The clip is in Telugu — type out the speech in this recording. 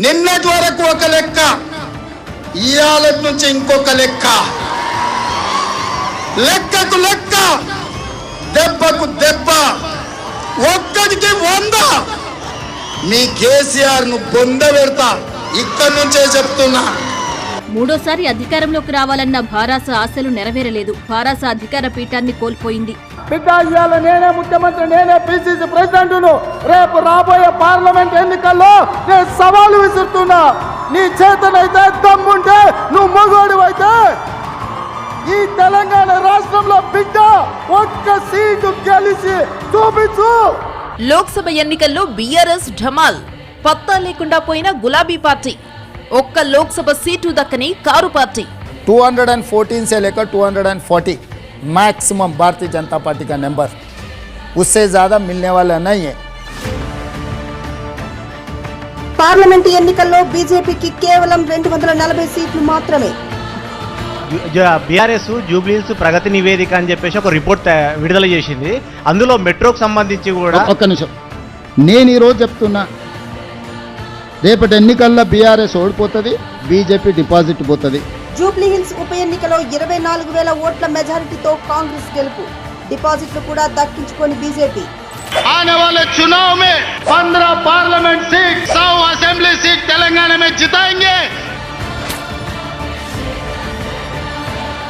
నిన్నటి వరకు ఒక లెక్క ఇవాళ నుంచి ఇంకొక లెక్క. లెక్కకు లెక్క దెబ్బకు దెబ్బ. ఒక్కటికి వంద. మీ కేసీఆర్ను బొంద పెడతా ఇక్కడి నుంచే చెప్తున్నా. మూడోసారి అధికారంలోకి రావాలన్న భారాస ఆశలు నెరవేరలేదు. భారాస అధికార పీఠాన్ని కోల్పోయింది. ఇవాళ నేనే ముఖ్యమంత్రి నేనే పిసిసి ప్రెసిడెంట్ను. రేపు రాబోయే పార్లమెంట్ ఎన్నికల్లో నేను సవాలు విసురుతున్నా. నీ చేతనైతే దమ్ముంటే నువ్వు మొగోడు అయితే ఈ తెలంగాణ రాష్ట్రంలో బిడ్డ ఒక్క సీటు గెలిచి చూపించు. లోక్సభ ఎన్నికల్లో బీఆర్ఎస్ ఢమాల్ పత్తా లేకుండా పోయిన గులాబీ పార్టీ. ఒక్క లోక్సభ సీటు దక్కని కారు పార్టీ 214 से लेकर 240 मैक्सिमम भारतीय जनता पार्टी का नंबर उससे ज़्यादा मिलने वाला नहीं है పార్లమెంటు ఎన్నికల్లో బీజేపీకి కేవలం రెండు వందల నలభై సీట్లు మాత్రమే బీఆర్ఎస్ జూబ్లీస్ ప్రగతి నివేదిక అని చెప్పేసి ఒక రిపోర్ట్ తయా- విడుదల చేసింది అందులో మెట్రోకు సంబంధించి కూడా ఒక్క నిమిషం నేను ఈరోజు చెప్తున్నా రేపటి ఎన్నికల్లో బీఆర్ఎస్ ఓడిపోతుంది బీజేపీ డిపాజిట్ పోతుంది. జూబ్లీహిల్స్ ఉప ఎన్నికలో ఇరవై నాలుగు వేల ఓట్ల మెజారిటీతో కాంగ్రెస్ గెలుపు. డిపాజిట్లు కూడా దక్కించుకొని బీజేపీ. ఆనే వాళ్ళ చునావ్ పంద్రా పార్లమెంట్ సీట్